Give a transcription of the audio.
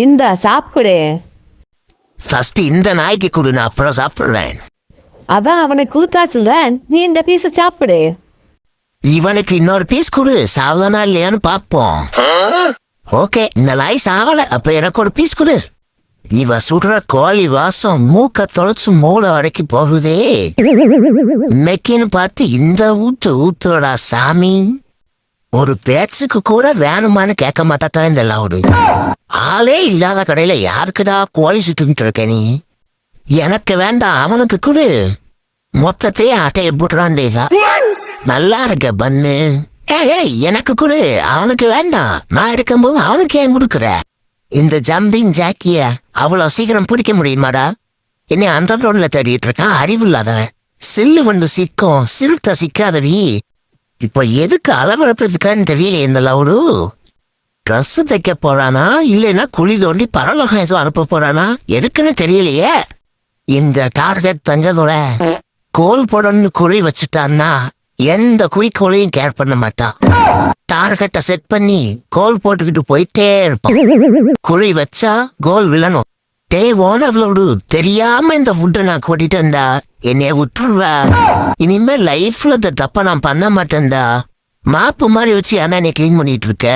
இந்த சாப்பிடு. ஃபர்ஸ்ட் இந்த நாய்க்கு கொடு நான் அப்புறம் சாப்பிடுறேன். அதான் அவனுக்கு கொடுத்தாச்சுல நீ இந்த பீஸை சாப்பிடு. இவனுக்கு இன்னொரு பீஸ் கொடு சாவதானா இல்லையான்னு பார்ப்போம். ஓகே இந்த நாய் சாவல அப்ப எனக்கு ஒரு பீஸ் கொடு. இவ சுடுற கோழி வாசம் மூக்க தொலைச்சு மூளை வரைக்கும் போகுதே. இன்னைக்குன்னு பார்த்து இந்த ஊத்து ஊத்துடா சாமி. ஒரு பேச்சுக்கு கூட வேணுமான்னு கேட்க மாட்டாதான் இந்த லவுடு. ஆளே இல்லாத கடையில யாருக்குடா கோழி சுட்டுக்கிட்டு இருக்க நீ? எனக்கு வேண்டாம் அவனுக்கு குடு. மொத்தத்தையே அட்டையை போட்டுறான்டேதா நல்லா இருக்க பண்ணு. ஏய் எனக்கு குடு. அவனுக்கு வேண்டாம். நான் இருக்கும்போது அவனுக்கு ஏன் கொடுக்குற? இந்த ஜம்பிங் ஜாக்கிய அவ்வளவு சீக்கிரம் பிடிக்க முடியுமாடா? என்னை அந்த ரோட்ல தேடிட்டு இருக்கான் அறிவு இல்லாதவன். சில்லு வந்து சிக்கும் சிறுத்தை சிக்காதடி. இப்போ எதுக்கு அளவெடுத்துருக்கான்னு தெரியல இந்த லவுடு ட்ரெஸ் தைக்க போறானா? இல்லைன்னா குழி தோண்டி பரலோகம் ஏதோ அனுப்ப போறானா? எதுக்குன்னு தெரியலையே. இந்த டார்கெட் தஞ்சதோட கோல் போடணும்னு குறி வச்சுட்டான்னா எந்த குறிக்கோளையும் கேர் பண்ண மாட்டான். டார்கெட்டை செட் பண்ணி கோல் போட்டுக்கிட்டு போயிட்டே இருப்பான். குறி வச்சா கோல் விழணும். டே ஓனர்லோடு தெரியாம இந்த ஃபுட்டை நான் கொட்டிட்டேன்டா. என்னைய விட்டுருவா. இனிமே லைஃப்ல இந்த தப்ப நான் பண்ண மாட்டேன்டா. மாப்பு மாதிரி வச்சு ஏன்னா என்னை க்ளீன் பண்ணிட்டு இருக்க?